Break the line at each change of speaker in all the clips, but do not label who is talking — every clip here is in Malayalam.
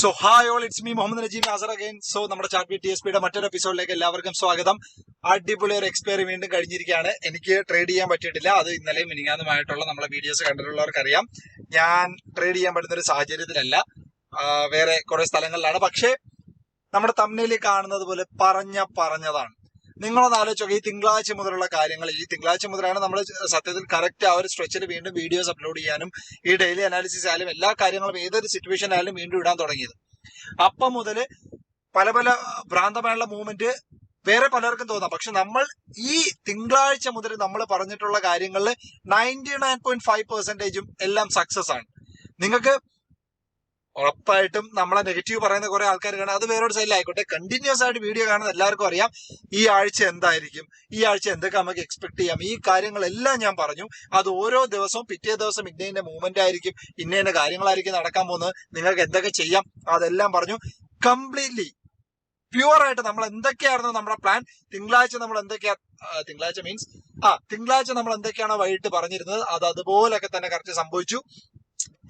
So hi all it's me Muhammad Najeem Nasar again so നമ്മുടെ ചാറ്റ് ബി ടി എസ് പിയുടെ മറ്റൊരു എപ്പിസോഡിലേക്ക് എല്ലാവർക്കും സ്വാഗതം. അടിപൊളി ഒരു എക്സ്പയറി വീണ്ടും കഴിഞ്ഞിരിക്കുകയാണ്. എനിക്ക് ട്രേഡ് ചെയ്യാൻ പറ്റിയിട്ടില്ല. അത് ഇന്നലെയും മിനിങ്ങാന്നുമായിട്ടുള്ള നമ്മളെ വീഡിയോസ് കണ്ടിട്ടുള്ളവർക്ക് അറിയാം ഞാൻ ട്രേഡ് ചെയ്യാൻ പറ്റുന്ന ഒരു സാഹചര്യത്തിലല്ല വേറെ കുറെ സ്ഥലങ്ങളിലാണ്. പക്ഷേ നമ്മുടെ തമ്മിൽ കാണുന്നത് പോലെ പറഞ്ഞ പറഞ്ഞതാണ്. നിങ്ങളൊന്ന് ആലോചിച്ചോ ഈ തിങ്കളാഴ്ച മുതലുള്ള കാര്യങ്ങൾ ഈ തിങ്കളാഴ്ച മുതലാണ് നമ്മൾ സത്യത്തിൽ കറക്റ്റ് ആ ഒരു സ്ട്രെച്ചിൽ വീണ്ടും വീഡിയോസ് അപ്ലോഡ് ചെയ്യാനും ഈ ഡെയിലി അനാലിസിസ് ആയാലും എല്ലാ കാര്യങ്ങളും ഏതൊരു സിറ്റുവേഷൻ ആയാലും വീണ്ടും ഇടാൻ തുടങ്ങിയത്. അപ്പം മുതൽ പല പല ഭ്രാന്തമായുള്ള മൂവ്മെന്റ് വേറെ പലർക്കും തോന്നാം. പക്ഷെ നമ്മൾ ഈ തിങ്കളാഴ്ച മുതൽ നമ്മൾ പറഞ്ഞിട്ടുള്ള കാര്യങ്ങളിൽ നയന്റി നയൻ പോയിന്റ് ഫൈവ് പെർസെന്റേജും എല്ലാം സക്സസ് ആണ്. നിങ്ങൾക്ക് ഉറപ്പായിട്ടും നമ്മളെ നെഗറ്റീവ് പറയുന്ന കുറെ ആൾക്കാർ കാണാം. അത് വേറൊരു സൈഡിൽ ആയിക്കോട്ടെ. കണ്ടിന്യൂസ് ആയിട്ട് വീഡിയോ കാണുന്ന എല്ലാവർക്കും അറിയാം. ഈ ആഴ്ച എന്തായിരിക്കും? ഈ ആഴ്ച എന്തൊക്കെ നമുക്ക് എക്സ്പെക്ട് ചെയ്യാം? ഈ കാര്യങ്ങളെല്ലാം ഞാൻ പറഞ്ഞു. അത് ഓരോ ദിവസവും പിറ്റേ ദിവസം ഇന്ന ഇന്ന മൂവ്മെന്റ് ആയിരിക്കും ഇന്ന ഇന്ന കാര്യങ്ങളായിരിക്കും നടക്കാൻ പോകുന്നത്. നിങ്ങൾക്ക് എന്തൊക്കെ ചെയ്യാം? അതെല്ലാം പറഞ്ഞു. കംപ്ലീറ്റ്ലി പ്യുവർ ആയിട്ട് നമ്മൾ എന്തൊക്കെയായിരുന്നു നമ്മുടെ പ്ലാൻ തിങ്കളാഴ്ച നമ്മൾ എന്തൊക്കെയാ തിങ്കളാഴ്ച മീൻസ് ആ തിങ്കളാഴ്ച നമ്മൾ എന്തൊക്കെയാണോ വൈകിട്ട് പറഞ്ഞിരുന്നത്? അത് അതുപോലൊക്കെ തന്നെ കറക്റ്റ് സംഭവിച്ചു.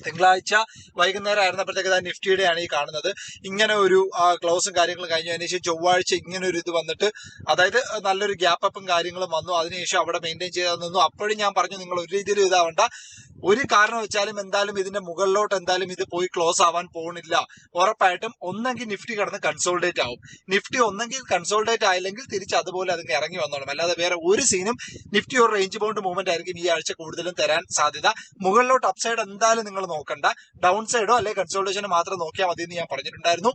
തിങ്കളാഴ്ച വൈകുന്നേരം ആയിരുന്നപ്പോഴത്തേക്ക് നിഫ്റ്റിയുടെ ആണ് ഈ കാണുന്നത്. ഇങ്ങനെ ഒരു ക്ലോസും കാര്യങ്ങളും കഴിഞ്ഞു അതിനുശേഷം ചൊവ്വാഴ്ച ഇങ്ങനെ ഒരു ഇത് വന്നിട്ട് അതായത് നല്ലൊരു ഗ്യാപ്പ് അപ്പും കാര്യങ്ങളും വന്നു. അതിനുശേഷം അവിടെ മെയിന്റെയിൻ ചെയ്ത് നിന്നു അപ്പോഴും ഞാൻ പറഞ്ഞു നിങ്ങൾ ഒരു രീതിയിലും ഇതാവണ്ട. ഒരു കാരണം വെച്ചാലും എന്തായാലും ഇതിന്റെ മുകളിലോട്ട് എന്തായാലും ഇത് പോയി ക്ലോസ് ആവാൻ പോകുന്നില്ല ഉറപ്പായിട്ടും ഒന്നെങ്കിൽ നിഫ്റ്റി കടന്ന് കൺസോൾഡേറ്റ് ആവും. നിഫ്റ്റി ഒന്നെങ്കിൽ കൺസോൾഡേറ്റ് ആയില്ലെങ്കിൽ തിരിച്ച് അതുപോലെ അതിന് ഇറങ്ങി വന്നോളും. അല്ലാതെ വേറെ ഒരു സീനും നിഫ്റ്റി ഒരു റേഞ്ച് ബൗണ്ട് മൂവ്മെന്റ് ആയിരിക്കും ഈ ആഴ്ച കൂടുതലും തരാൻ സാധ്യത. മുകളിലോട്ട് അപ്സൈഡ് എന്തായാലും നിങ്ങൾ നോക്കണ്ട. ഡൗൺ സൈഡോ അല്ലെങ്കിൽ കൺസോൾട്ടേഷനോ മാത്രം നോക്കിയാൽ മതി എന്ന് ഞാൻ പറഞ്ഞിട്ടുണ്ടായിരുന്നു.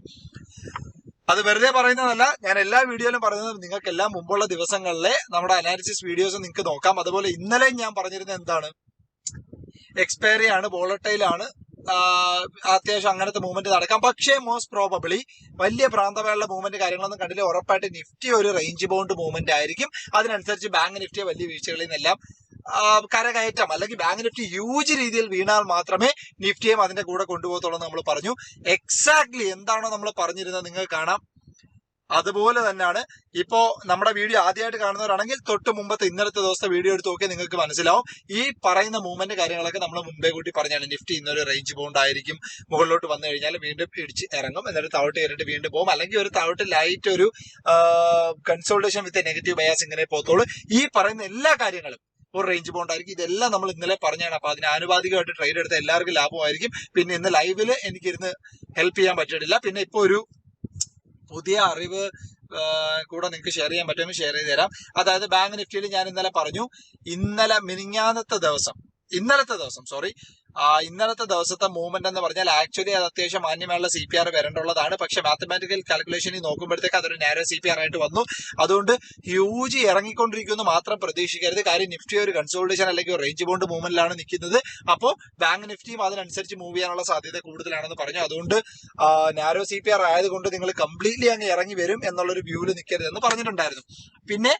അത് വെറുതെ പറയുന്നതല്ല. ഞാൻ എല്ലാ വീഡിയോയിലും പറയുന്നത് നിങ്ങൾക്കെല്ലാം മുമ്പുള്ള ദിവസങ്ങളിലെ നമ്മുടെ അനാലിസിസ് വീഡിയോസ് നിങ്ങൾക്ക് നോക്കാം. അതുപോലെ ഇന്നലെയും ഞാൻ പറഞ്ഞിരുന്നത് എന്താണ്? എക്സ്പയറി ആണ് ആഹ് അത്യാവശ്യം അങ്ങനത്തെ മൂവ്മെന്റ് നടക്കാം. പക്ഷേ മോസ്റ്റ് പ്രോബബിളി വലിയ പ്രാന്തമായുള്ള മൂവ്മെന്റ് കാര്യങ്ങളൊന്നും കണ്ടില്ല. ഉറപ്പായിട്ട് നിഫ്റ്റി ഒരു റേഞ്ച് ബൗണ്ട് മൂവ്മെന്റ് ആയിരിക്കും. അതിനനുസരിച്ച് ബാങ്ക് നിഫ്റ്റിയെ വലിയ വീഴ്ചകളിൽ നിന്നെല്ലാം കരകയറ്റം അല്ലെങ്കിൽ ബാങ്ക് നിഫ്റ്റി ഹ്യൂജ് രീതിയിൽ വീണാൽ മാത്രമേ നിഫ്റ്റിയും അതിന്റെ കൂടെ കൊണ്ടുപോകത്തുള്ളൂ നമ്മൾ പറഞ്ഞു. എക്സാക്ട്ലി എന്താണോ നമ്മൾ പറഞ്ഞിരുന്നത് നിങ്ങൾ കാണാം. അതുപോലെ തന്നെയാണ് ഇപ്പോ നമ്മുടെ വീഡിയോ ആദ്യമായിട്ട് കാണുന്നവരാണെങ്കിൽ തൊട്ട് മുമ്പത്തെ ഇന്നലത്തെ ദിവസത്തെ വീഡിയോ എടുത്ത് നോക്കിയാൽ നിങ്ങൾക്ക് മനസ്സിലാവും. ഈ പറയുന്ന മൂവ്മെന്റ് കാര്യങ്ങളൊക്കെ നമ്മൾ മുമ്പേ കൂട്ടി പറഞ്ഞാണ്. നിഫ്റ്റി ഇന്നൊരു റേഞ്ച് ബോണ്ട് ആയിരിക്കും. മുകളിലോട്ട് വന്നു കഴിഞ്ഞാൽ വീണ്ടും ഇടിച്ച് ഇറങ്ങും. എന്നിട്ട് താവട്ട് കയറിയിട്ട് വീണ്ടും പോകും. അല്ലെങ്കിൽ ഒരു താവട്ട് ലൈറ്റ് ഒരു കൺസോൾട്ടേഷൻ വിത്ത് നെഗറ്റീവ് ബയാസ് ഇങ്ങനെ പോത്തോളൂ ഈ പറയുന്ന എല്ലാ കാര്യങ്ങളും ഒരു റേഞ്ച് ബോണ്ട് ആയിരിക്കും. ഇതെല്ലാം നമ്മൾ ഇന്നലെ പറഞ്ഞാണ്. അപ്പൊ അതിന് ആനുപാതികമായിട്ട് ട്രേഡ് എടുത്ത എല്ലാവർക്കും ലാഭമായിരിക്കും. പിന്നെ ഇന്ന് ലൈവിൽ എനിക്കിരുന്ന് ഹെൽപ്പ് ചെയ്യാൻ പറ്റിയിട്ടില്ല. പിന്നെ ഇപ്പൊ ഒരു പുതിയ അറിവ് കൂടെ നിങ്ങൾക്ക് ഷെയർ ചെയ്യാൻ പറ്റുമെങ്കിൽ ഷെയർ ചെയ്ത് തരാം അതായത് ബാങ്ക് നിഫ്റ്റിയിൽ ഞാൻ ഇന്നലെ പറഞ്ഞു ഇന്നലെ മിനിങ്ങാന്നത്തെ ദിവസം ഇന്നലത്തെ ദിവസം സോറി ഇന്നലത്തെ ദിവസത്തെ മൂവ്മെന്റ് എന്ന് പറഞ്ഞാൽ ആക്ച്വലി അത് അത്യാവശ്യം മാന്യമായുള്ള സി പി ആർ വരേണ്ടതാണ് പക്ഷെ മാത്തമാറ്റിക്കൽ കാൽക്കുലേഷനിൽ നോക്കുമ്പോഴത്തേക്ക് അതൊരു നാരോ സി പി ആർ ആയിട്ട് വന്നു. അതുകൊണ്ട് ഹ്യൂജ് ഇറങ്ങിക്കൊണ്ടിരിക്കുന്നു മാത്രം പ്രതീക്ഷിക്കരുത്. കാര്യം നിഫ്റ്റി ഒരു കൺസോൾട്ടേഷൻ അല്ലെങ്കിൽ റേഞ്ച് ബോണ്ട് മൂവ്മെന്റിലാണ് നിൽക്കുന്നത്. അപ്പോൾ ബാങ്ക് നിഫ്റ്റിയും അതിനനുസരിച്ച് മൂവ് ചെയ്യാനുള്ള സാധ്യത കൂടുതലാണെന്ന് പറഞ്ഞു. അതുകൊണ്ട് നാരോ സി പി ആർ ആയതുകൊണ്ട് നിങ്ങൾ കംപ്ലീറ്റ്ലി അങ്ങ് ഇറങ്ങി വരും എന്നുള്ളൊരു വ്യൂവിൽ നിൽക്കരുതെന്ന് പറഞ്ഞിട്ടുണ്ടായിരുന്നു. പിന്നെ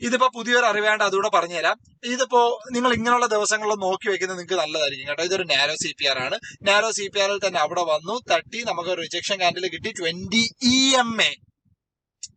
ഇതിപ്പോ പുതിയൊരു അറിവേണ്ട അതുകൂടെ പറഞ്ഞുതരാം. ഇതിപ്പോ നിങ്ങൾ ഇങ്ങനെയുള്ള ദിവസങ്ങളിൽ നോക്കി വെക്കുന്നത് നിങ്ങൾക്ക് നല്ലതായിരിക്കും കേട്ടോ. ഇതൊരു നാരോ സി പി ആർ ആണ്. നാരോ സി പി ആറിൽ തന്നെ അവിടെ വന്നു തട്ടി നമുക്ക് റിജക്ഷൻ കാൻഡിൽ കിട്ടി. Twenty E M A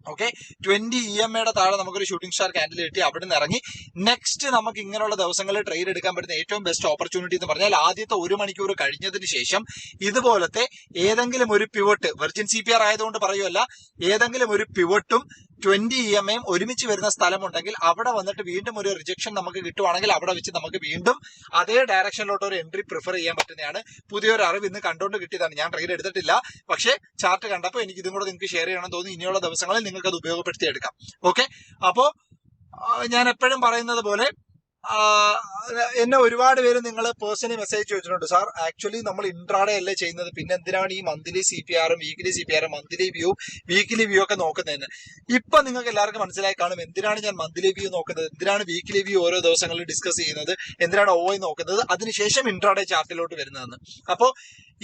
okay twenty E M എയുടെ താഴെ നമുക്കൊരു ഷൂട്ടിംഗ് സ്റ്റാർ കാൻഡിൽ കിട്ടി. അവിടെ നിന്ന് ഇറങ്ങി. നെക്സ്റ്റ് നമുക്ക് ഇങ്ങനെയുള്ള ദിവസങ്ങളിൽ ട്രേഡ് എടുക്കാൻ പറ്റുന്ന ഏറ്റവും ബെസ്റ്റ് ഓപ്പർച്യൂണിറ്റി എന്ന് പറഞ്ഞാൽ ആദ്യത്തെ ഒരു മണിക്കൂർ കഴിഞ്ഞതിന് ശേഷം ഇതുപോലത്തെ ഏതെങ്കിലും ഒരു pivot virgin C P R ആയതുകൊണ്ട് പറയുമല്ല ഏതെങ്കിലും ഒരു പിവട്ടും ട്വന്റി ഇ എം എയും ഒരുമിച്ച് വരുന്ന സ്ഥലമുണ്ടെങ്കിൽ അവിടെ വന്നിട്ട് വീണ്ടും ഒരു റിജക്ഷൻ നമുക്ക് കിട്ടുവാണെങ്കിൽ അവിടെ വെച്ച് നമുക്ക് വീണ്ടും അതേ ഡയറക്ഷനിലോട്ട് ഒരു എൻട്രി പ്രിഫർ ചെയ്യാൻ പറ്റുന്നതാണ്. പുതിയൊരു അറിവ് ഇന്ന് കണ്ടുകൊണ്ട് കിട്ടിയതാണ്. ഞാൻ ട്രേഡ് എടുത്തിട്ടില്ല. പക്ഷേ ചാർട്ട് കണ്ടപ്പോൾ എനിക്ക് ഇതും കൂടെ നിങ്ങൾക്ക് ഷെയർ ചെയ്യണം തോന്നി. ഇനിയുള്ള ദിവസങ്ങളിൽ നിങ്ങൾക്ക് അത് ഉപയോഗപ്പെടുത്തിയെടുക്കാം. ഓക്കെ അപ്പോൾ ഞാൻ എപ്പോഴും പറയുന്നത് പോലെ എന്നെ ഒരുപാട് പേര് നിങ്ങൾ പേഴ്സണലി മെസ്സേജ് ചോദിച്ചിട്ടുണ്ട്. സാർ ആക്ച്വലി നമ്മൾ ഇൻട്രാഡേ അല്ലേ ചെയ്യുന്നത്? പിന്നെ എന്തിനാണ് ഈ മന്ത്ലി സി പി ആറും വീക്കിലി സി പി ആറും മന്ത്ലി വ്യൂ വീക്കിലി വ്യൂ ഒക്കെ നോക്കുന്നതെന്ന്? ഇപ്പൊ നിങ്ങൾക്ക് എല്ലാവർക്കും മനസ്സിലായി കാണും എന്തിനാണ് ഞാൻ മന്ത്ലി വ്യൂ നോക്കുന്നത്? എന്തിനാണ് വീക്കിലി വ്യൂ ഓരോ ദിവസങ്ങളിൽ ഡിസ്കസ് ചെയ്യുന്നത്? എന്തിനാണ് ഓ നോക്കുന്നത്? അതിനുശേഷം ഇൻട്രാഡേ ചാർട്ടിലോട്ട് വരുന്നതെന്ന്. അപ്പോ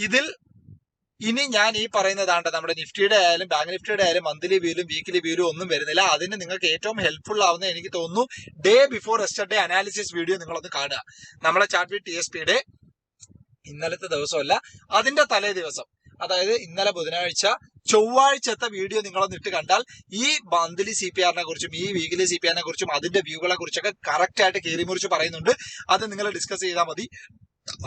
ഇതിൽ ഇനി ഞാൻ ഈ പറയുന്നതാണ്ട് നമ്മുടെ നിഫ്റ്റിയുടെ ആയാലും ബാങ്ക് നിഫ്റ്റിയുടെ ആയാലും മന്ത്ലി വ്യൂലും വീക്കിലി വ്യൂലും ഒന്നും വരുന്നില്ല. അതിന് നിങ്ങൾക്ക് ഏറ്റവും ഹെൽപ്ഫുൾ ആവുന്ന എനിക്ക് തോന്നുന്നു day before yesterday analysis video നിങ്ങളൊന്ന് കാണുക. നമ്മളെ ചാർട്ട് ടി എസ് പിയുടെ ഇന്നലത്തെ ദിവസമല്ല അതിന്റെ തലേ ദിവസം. അതായത് ഇന്നലെ ബുധനാഴ്ച ചൊവ്വാഴ്ചത്തെ വീഡിയോ നിങ്ങളൊന്ന് ഇട്ട് കണ്ടാൽ ഈ മന്ത്ലി സി പി ആറിനെ കുറിച്ചും ഈ വീക്കിലി സി പി ആറിനെ കുറിച്ചും അതിന്റെ വ്യൂകളെ കുറിച്ചൊക്കെ കറക്റ്റ് ആയിട്ട് കീറിമുറിച്ച് പറയുന്നുണ്ട്. അത് നിങ്ങൾ ഡിസ്കസ് ചെയ്താൽ മതി.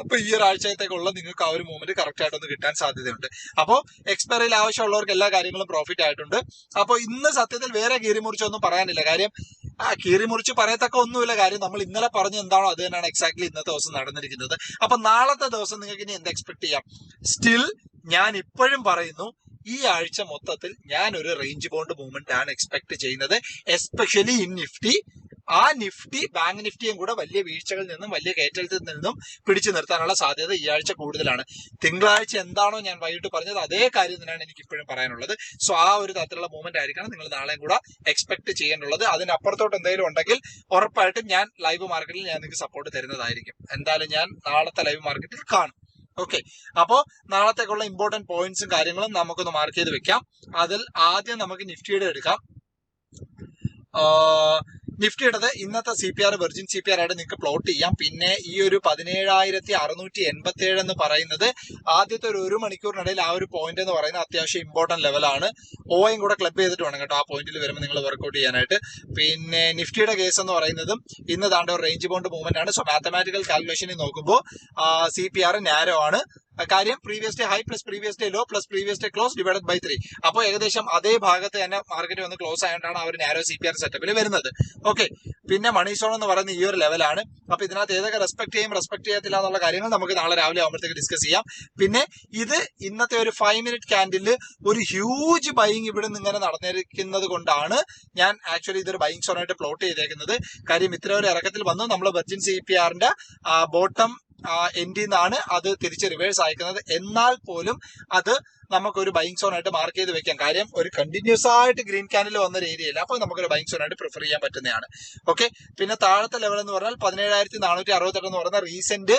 അപ്പൊ ഈ ഒരാഴ്ചത്തേക്കുള്ള നിങ്ങൾക്ക് ആ ഒരു മൂവ്മെന്റ് കറക്റ്റ് ആയിട്ടൊന്ന് കിട്ടാൻ സാധ്യതയുണ്ട്. അപ്പോൾ എക്സ്പയറിയിൽ ആവശ്യമുള്ളവർക്ക് എല്ലാ കാര്യങ്ങളും പ്രോഫിറ്റ് ആയിട്ടുണ്ട്. അപ്പോൾ ഇന്ന് സത്യത്തിൽ വേറെ കീറി മുറിച്ചൊന്നും പറയാനില്ല. കാര്യം ആ കീറി മുറിച്ച് പറയത്തക്ക ഒന്നുമില്ല. കാര്യം നമ്മൾ ഇന്നലെ പറഞ്ഞ എന്താണോ അത് തന്നെയാണ് എക്സാക്ട്ലി ഇന്നത്തെ ദിവസം നടന്നിരിക്കുന്നത്. അപ്പൊ നാളത്തെ ദിവസം നിങ്ങൾക്ക് ഇനി എന്ത് എക്സ്പെക്ട് ചെയ്യാം? സ്റ്റിൽ ഞാൻ ഇപ്പോഴും പറയുന്നു ഈ ആഴ്ച മൊത്തത്തിൽ ഞാൻ ഒരു റേഞ്ച് ബോണ്ട് മൂവ്മെന്റ് ആണ് എക്സ്പെക്ട് ചെയ്യുന്നത്. എസ്പെഷ്യലി ഇൻ നിഫ്റ്റി ആ നിഫ്റ്റി ബാങ്ക് നിഫ്റ്റിയും കൂടെ വലിയ വീഴ്ചകളിൽ നിന്നും വലിയ കയറ്റത്തിൽ നിന്നും പിടിച്ചു നിർത്താനുള്ള സാധ്യത ഈ ആഴ്ച കൂടുതലാണ്. തിങ്കളാഴ്ച എന്താണോ ഞാൻ വൈകിട്ട് പറഞ്ഞത് അതേ കാര്യം തന്നെയാണ് എനിക്ക് ഇപ്പോഴും പറയാനുള്ളത്. സോ ആ ഒരു തരത്തിലുള്ള മൂവ്മെന്റ് ആയിരിക്കണം നിങ്ങൾ നാളെയും കൂടെ എക്സ്പെക്ട് ചെയ്യേണ്ടുള്ളത് അതിനപ്പുറത്തോട്ട് എന്തെങ്കിലും ഉണ്ടെങ്കിൽ ഉറപ്പായിട്ടും ഞാൻ ലൈവ് മാർക്കറ്റിൽ ഞാൻ നിങ്ങൾക്ക് സപ്പോർട്ട് തരുന്നതായിരിക്കും. എന്തായാലും ഞാൻ നാളത്തെ ലൈവ് മാർക്കറ്റിൽ കാണും. ഓക്കെ അപ്പോ നാളത്തേക്കുള്ള ഇമ്പോർട്ടന്റ് പോയിന്റ്സും കാര്യങ്ങളും നമുക്കൊന്ന് മാർക്ക് ചെയ്ത് വെക്കാം. അതിൽ ആദ്യം നമുക്ക് നിഫ്റ്റിയുടെ എടുക്കാം. നിഫ്റ്റിയുടേത് ഇന്നത്തെ C P R virgin C P R ആയിട്ട് നിങ്ങൾക്ക് പ്ലോട്ട് ചെയ്യാം. പിന്നെ ഈ ഒരു പതിനേഴായിരത്തി അറുന്നൂറ്റി എൺപത്തി ഏഴ് എന്ന് പറയുന്നത് ആദ്യത്തെ ഒരു ഒരു മണിക്കൂറിനിടയിൽ ആ ഒരു പോയിന്റ് എന്ന് പറയുന്നത് അത്യാവശ്യം ഇമ്പോർട്ടന്റ് ലെവലാണ് ഓയും കൂടെ ക്ലബ് ചെയ്തിട്ട് വേണം കേട്ടോ ആ പോയിന്റിൽ വരുമ്പോൾ നിങ്ങൾ വർക്ക്ഔട്ട് ചെയ്യാനായിട്ട്. പിന്നെ നിഫ്റ്റിയുടെ കേസ് എന്ന് പറയുന്നതും ഇന്ന് താണ്ട ഒരു റേഞ്ച് ബോണ്ട് മൂവ്മെന്റ് ആണ്. സോ മാത്തമാറ്റിക്കൽ കാൽക്കുലേഷനിൽ നോക്കുമ്പോൾ സി പി ആർ നാരോ ആണ്. കാര്യം previous day high plus previous day low plus previous day close divided by three അപ്പോൾ ഏകദേശം അതേ ഭാഗത്ത് തന്നെ മാർക്കറ്റ് വന്ന് ക്ലോസ് ആയതുകൊണ്ടാണ് അവർ നാരോ സി പി ആർ സെറ്റപ്പിൽ വരുന്നത്. ഓക്കെ പിന്നെ മണി സോൺ എന്ന് പറയുന്ന ഈ ഒരു ലെവലാണ് അപ്പൊ ഇതിനകത്ത് ഏതൊക്കെ റെസ്പെക്ട് ചെയ്യും റെസ്പെക്ട് ചെയ്യത്തില്ല എന്നുള്ള കാര്യങ്ങൾ നമുക്ക് നാളെ രാവിലെ ആകുമ്പോഴത്തേക്ക് ഡിസ്കസ് ചെയ്യാം. പിന്നെ ഇത് ഇന്നത്തെ ഒരു ഫൈവ് മിനിറ്റ് ക്യാൻഡിൽ ഒരു ഹ്യൂജ് ബൈങ് ഇവിടെ നിന്ന് ഇങ്ങനെ നടന്നിരിക്കുന്നത് കൊണ്ടാണ് ഞാൻ ആക്ച്വലി ഇതൊരു സോൺ ആയിട്ട് പ്ലോട്ട് ചെയ്തേക്കുന്നത്. കാര്യം ഇത്ര ഒരു ഇറക്കത്തിൽ വന്നു. നമ്മൾ വെർജിൻ സി പി ആറിന്റെ ബോട്ടം എൻഡിൽ നിന്നാണ് അത് തിരിച്ച് റിവേഴ്സ് അയക്കുന്നത്. എന്നാൽ പോലും അത് നമുക്കൊരു ബൈങ് സോൺ ആയിട്ട് മാർക്ക് ചെയ്ത് വെക്കാം. കാര്യം ഒരു കണ്ടിന്യൂസ് ആയിട്ട് ഗ്രീൻ ക്യാനിൽ വന്ന ഒരു ഏരിയയില്ല അപ്പോൾ നമുക്കൊരു ബൈങ് സോൺ ആയിട്ട് പ്രിഫർ ചെയ്യാൻ പറ്റുന്നതാണ്. ഓക്കെ പിന്നെ താഴത്തെ ലെവൽ എന്ന് പറഞ്ഞാൽ പതിനേഴായിരത്തി നാനൂറ്റി അറുപത്തെട്ട് എന്ന് പറയുന്ന റീസെന്റ്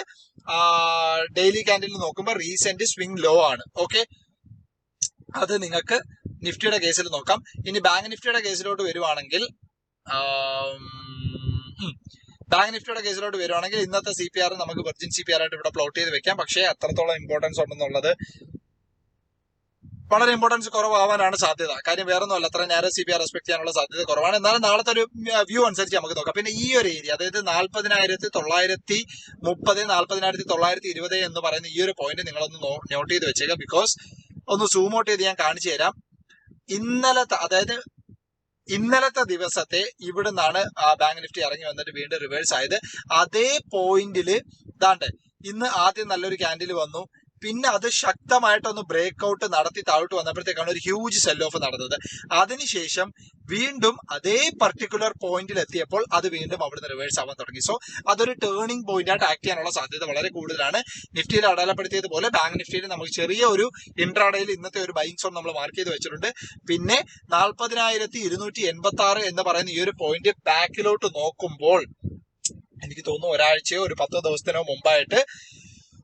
ഡെയിലി ക്യാൻഡിൽ നോക്കുമ്പോൾ റീസെന്റ് സ്വിംഗ് ലോ ആണ്. ഓക്കെ അത് നിങ്ങൾക്ക് നിഫ്റ്റിയുടെ കേസിൽ നോക്കാം. ഇനി ബാങ്ക് നിഫ്റ്റിയുടെ കേസിലോട്ട് വരുവാണെങ്കിൽ. ബാങ്ക് നിഫ്റ്റിയുടെ കേസിലോട്ട് വരുവാണെങ്കിൽ ഇന്നത്തെ സി പി ആർ നമുക്ക് വെർജിൻ സി പി ആർ ആയിട്ട് ഇവിടെ പ്ലോട്ട് ചെയ്ത് വെക്കാം. പക്ഷേ അത്രത്തോളം ഇമ്പോർട്ടൻസ് ഉണ്ടെന്നുള്ളത് വളരെ ഇമ്പോർട്ടൻസ് കുറവാവാനാണ് സാധ്യത. കാര്യം വേറെ ഒന്നുമല്ല അത്ര നേരെ സി പി ആർ റെസ്പെക്ട് ചെയ്യാനുള്ള സാധ്യത കുറവാണ്. എന്നാലും നാളത്തെ ഒരു വ്യൂ അനുസരിച്ച് നമുക്ക് നോക്കാം. പിന്നെ ഈ ഒരു ഏരിയ അതായത് നാൽപ്പതിനായിരത്തി തൊള്ളായിരത്തി മുപ്പത് നാൽപ്പതിനായിരത്തി തൊള്ളായിരത്തി ഇരുപത് എന്ന് പറയുന്ന ഈ ഒരു പോയിന്റ് നിങ്ങളൊന്ന് നോട്ട് ചെയ്ത് വെച്ചേക്കാം. ബിക്കോസ് ഒന്ന് സൂം ഔട്ട് ചെയ്ത് ഞാൻ കാണിച്ചു തരാം. ഇന്നലത്തെ അതായത് ഇന്നലത്തെ ദിവസത്തെ ഇവിടെ നിന്നാണ് ബാങ്ക് നിഫ്റ്റി ഇറങ്ങി വന്നിട്ട് വീണ്ടും റിവേഴ്സ് ആയത്. അതേ പോയിന്റിൽ ഇതാണ്ട് ഇന്ന് ആദ്യം നല്ലൊരു ക്യാൻഡിൽ വന്നു. പിന്നെ അത് ശക്തമായിട്ടൊന്ന് ബ്രേക്ക് ഔട്ട് നടത്തി താഴോട്ട് വന്നപ്പോഴത്തേക്കാണ് ഒരു ഹ്യൂജ് സെൽ ഓഫ് നടന്നത്. അതിനുശേഷം വീണ്ടും അതേ പർട്ടിക്കുലർ പോയിന്റിൽ എത്തിയപ്പോൾ അത് വീണ്ടും അവിടുന്ന് റിവേഴ്സ് ആവാൻ തുടങ്ങി. സോ അതൊരു ടേണിംഗ് പോയിന്റ് ആയിട്ട് ആക്ട് ചെയ്യാനുള്ള സാധ്യത വളരെ കൂടുതലാണ്. നിഫ്റ്റിയിൽ അടയാളപ്പെടുത്തിയതുപോലെ ബാങ്ക് നിഫ്റ്റിയിൽ നമുക്ക് ചെറിയ ഒരു ഇൻട്രാഡയിൽ ഇന്നത്തെ ഒരു ബൈങ് സോൺ നമ്മൾ മാർക്ക് ചെയ്ത് വെച്ചിട്ടുണ്ട്. പിന്നെ നാൽപ്പതിനായിരത്തി ഇരുന്നൂറ്റി എൺപത്തി ആറ് എന്ന് പറയുന്ന ഈ ഒരു പോയിന്റ് ബാക്കിലോട്ട് നോക്കുമ്പോൾ എനിക്ക് തോന്നുന്നു ഒരാഴ്ചയോ ഒരു പത്തോ ദിവസത്തിനോ മുമ്പായിട്ട്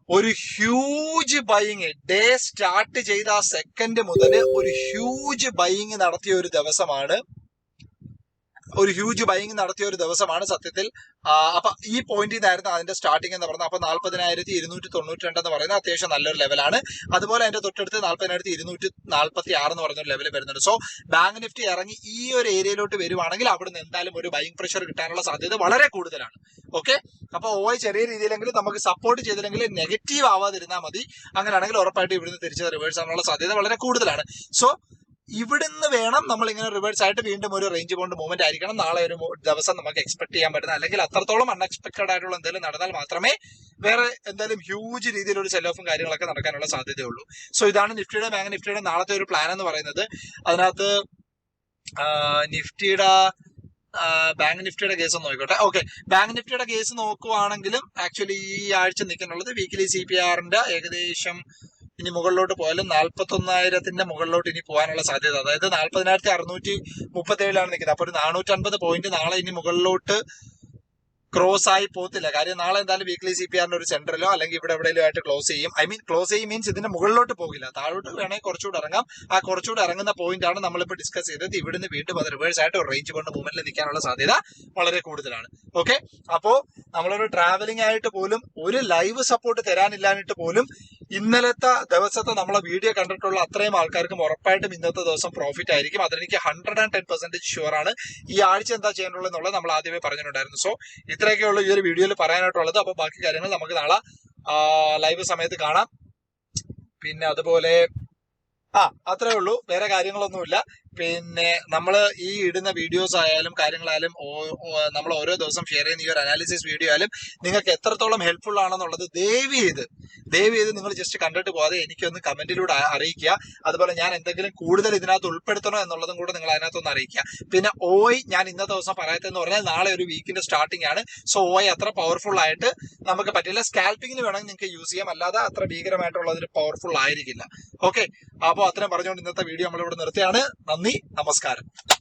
ഒരു ഹ്യൂജ് ബൈയിങ് ഡേ സ്റ്റാർട്ട് ചെയ്ത ആ സെക്കൻഡ് മുതൽ ഒരു ഹ്യൂജ് ബൈയിങ് നടത്തിയ ഒരു ദിവസമാണ്. ഒരു ഹ്യൂജ് ബൈങ് നടത്തിയ ഒരു ദിവസമാണ് സത്യത്തിൽ. അപ്പൊ ഈ പോയിന്റിൽ നിന്നായിരുന്നു അതിന്റെ സ്റ്റാർട്ടിംഗ് എന്ന് പറഞ്ഞത് അപ്പൊ നാൽപ്പതിനായിരത്തി ഇരുന്നൂറ്റി തൊണ്ണൂറ്റി രണ്ട് എന്ന് പറയുന്നത് അത്യാവശ്യം നല്ലൊരു ലെവലാണ് അതുപോലെ അതിന്റെ തൊട്ടടുത്ത് നാൽപ്പതിനായിരത്തി ഇരുന്നൂറ്റി നാൽപ്പത്തി ആറ് എന്ന് പറയുന്ന ഒരു ലെവൽ വരുന്നുണ്ട്. സോ ബാങ്ക് നിഫ്റ്റി ഇറങ്ങി ഈ ഒരു ഏരിയയിലോട്ട് വരുവാണെങ്കിൽ അവിടെ നിന്ന് എന്തായാലും ഒരു ബൈങ് പ്രഷർ കിട്ടാനുള്ള സാധ്യത വളരെ കൂടുതലാണ്. ഓക്കെ അപ്പൊ ഓ ചെറിയ രീതിയിലെങ്കിലും നമുക്ക് സപ്പോർട്ട് ചെയ്തില്ലെങ്കിൽ നെഗറ്റീവ് ആവാതിരുന്നാൽ മതി. അങ്ങനെയാണെങ്കിൽ ഉറപ്പായിട്ട് ഇവിടുന്ന് തിരിച്ച് റിവേഴ്സ് ആവാനുള്ള സാധ്യത വളരെ കൂടുതലാണ്. സോ ഇവിടുന്ന് വേണം നമ്മൾ ഇങ്ങനെ റിവേഴ്സ് ആയിട്ട് വീണ്ടും ഒരു റേഞ്ച് ബോണ്ട് മൂവ്മെന്റ് ആയിരിക്കണം. നാളെ ഒരു ദിവസം നമുക്ക് എക്സ്പെക്ട് ചെയ്യാൻ പറ്റുന്ന അല്ലെങ്കിൽ അത്രത്തോളം അൺഎക്സ്പെക്ടഡ് ആയിട്ടുള്ള എന്തെങ്കിലും നടന്നാൽ മാത്രമേ വേറെ എന്തായാലും ഹ്യൂജ് രീതിയിൽ ഒരു സെൽ ഓഫും കാര്യങ്ങളൊക്കെ നടക്കാനുള്ള സാധ്യതയുള്ളൂ. സോ ഇതാണ് നിഫ്റ്റിയുടെ ബാങ്ക് നിഫ്റ്റിയുടെ നാളത്തെ ഒരു പ്ലാൻ എന്ന് പറയുന്നത്. അതിനകത്ത് നിഫ്റ്റിയുടെ ബാങ്ക് നിഫ്റ്റിയുടെ കേസ് നോക്കട്ടെ. ഓക്കെ ബാങ്ക് നിഫ്റ്റിയുടെ കേസ് നോക്കുവാണെങ്കിലും ആക്ച്വലി ഈ ആഴ്ച നിൽക്കുന്നുള്ളത് വീക്കിലി സി പി ആറിന്റെ ഏകദേശം ഇനി മുകളിലോട്ട് പോയാലും നാൽപ്പത്തി ഒന്നായിരത്തിന്റെ മുകളിലോട്ട് ഇനി പോകാനുള്ള സാധ്യത. അതായത് നാൽപ്പതിനായിരത്തി അറുന്നൂറ്റി മുപ്പത്തി ഏഴിലാണ് നിൽക്കുന്നത്. അപ്പൊ ഒരു നാനൂറ്റി അൻപത് പോയിന്റ് നാളെ ഇനി മുകളിലോട്ട് ക്രോസ് ആയി പോകത്തില്ല. കാര്യം നാളെ എന്തായാലും വീക്ക്ലി സി പി ആറിന്റെ ഒരു സെന്ററിലോ അല്ലെങ്കിൽ ഇവിടെ എവിടെയെങ്കിലും ആയിട്ട് ക്ലോസ് ചെയ്യും. ഐ മീൻ ക്ലോസ് ചെയ്യും മീൻസ് ഇതിന്റെ മുകളിലോട്ട് പോകില്ല. താഴോട്ട് വേണമെങ്കിൽ കുറച്ചുകൂടെ ഇറങ്ങാം. ആ കുറച്ചുകൂടെ ഇറങ്ങുന്ന പോയിന്റ് ആണ് നമ്മളിപ്പോൾ ഡിസ്കസ് ചെയ്തത്. ഇവിടുന്ന് വീണ്ടും അത് റിവേഴ്സ് ആയിട്ട് റേഞ്ച് കൊണ്ട് മൂവ്മെന്റിൽ നിൽക്കാനുള്ള സാധ്യത വളരെ കൂടുതലാണ്. ഓക്കെ അപ്പോ നമ്മളൊരു ട്രാവലിംഗ് ആയിട്ട് പോലും ഒരു ലൈവ് സപ്പോർട്ട് തരാനില്ലാഞ്ഞിട്ട് പോലും ഇന്നലത്തെ ദിവസത്തെ നമ്മളെ വീഡിയോ കണ്ടിട്ടുള്ള അത്രയും ആൾക്കാർക്കും ഉറപ്പായിട്ടും ഇന്നത്തെ ദിവസം പ്രോഫിറ്റ് ആയിരിക്കും. അതെനിക്ക് hundred and ten percentage sure ആണ്. ഈ ആഴ്ച എന്താ ചെയ്യാനുള്ളത് എന്നുള്ളത് നമ്മൾ ആദ്യമേ പറഞ്ഞിട്ടുണ്ടായിരുന്നു. സോ ഇത്രയൊക്കെ ഉള്ളൂ ഈ ഒരു വീഡിയോയിൽ പറയാനായിട്ടുള്ളത്. അപ്പോൾ ബാക്കി കാര്യങ്ങൾ നമുക്ക് നാളെ ലൈവ് സമയത്ത് കാണാം. പിന്നെ അതുപോലെ ആ അത്രേ ഉള്ളൂ. വേറെ കാര്യങ്ങളൊന്നുമില്ല. പിന്നെ നമ്മൾ ഈ ഇടുന്ന വീഡിയോസ് ആയാലും കാര്യങ്ങളായാലും നമ്മൾ ഓരോ ദിവസം ഷെയർ ചെയ്യുന്ന ഈ ഒരു അനാലിസിസ് വീഡിയോ ആയാലും നിങ്ങൾക്ക് എത്രത്തോളം ഹെൽപ്ഫുൾ ആണെന്നുള്ളത് ദയവ് ചെയ്ത് ദയവ് ചെയ്ത് നിങ്ങൾ ജസ്റ്റ് കണ്ടിട്ട് പോകാതെ എനിക്കൊന്ന് കമന്റിലൂടെ അറിയിക്കുക. അതുപോലെ ഞാൻ എന്തെങ്കിലും കൂടുതൽ ഇതിനകത്ത് ഉൾപ്പെടുത്തണോ എന്നുള്ളതും കൂടെ നിങ്ങൾ അതിനകത്തൊന്ന് അറിയിക്കുക. പിന്നെ ഓയ് ഞാൻ ഇന്നത്തെ ദിവസം പറയത്തെന്ന് പറഞ്ഞാൽ നാളെ ഒരു വീക്കിന്റെ സ്റ്റാർട്ടിംഗ് ആണ്. സോ ഓയ് അത്ര പവർഫുൾ ആയിട്ട് നമുക്ക് പറ്റില്ല. സ്കാൽപ്പിങ്ങിന് വേണമെങ്കിൽ നിങ്ങൾക്ക് യൂസ് ചെയ്യാം. അല്ലാതെ അത്ര ഭീകരമായിട്ടുള്ളതിന് പവർഫുൾ ആയിരിക്കില്ല. ഓക്കെ അപ്പോൾ അത്രയും പറഞ്ഞുകൊണ്ട് ഇന്നത്തെ വീഡിയോ നമ്മളിവിടെ നിർത്തിയാണ്. നന്ദി. നമസ്കാരം.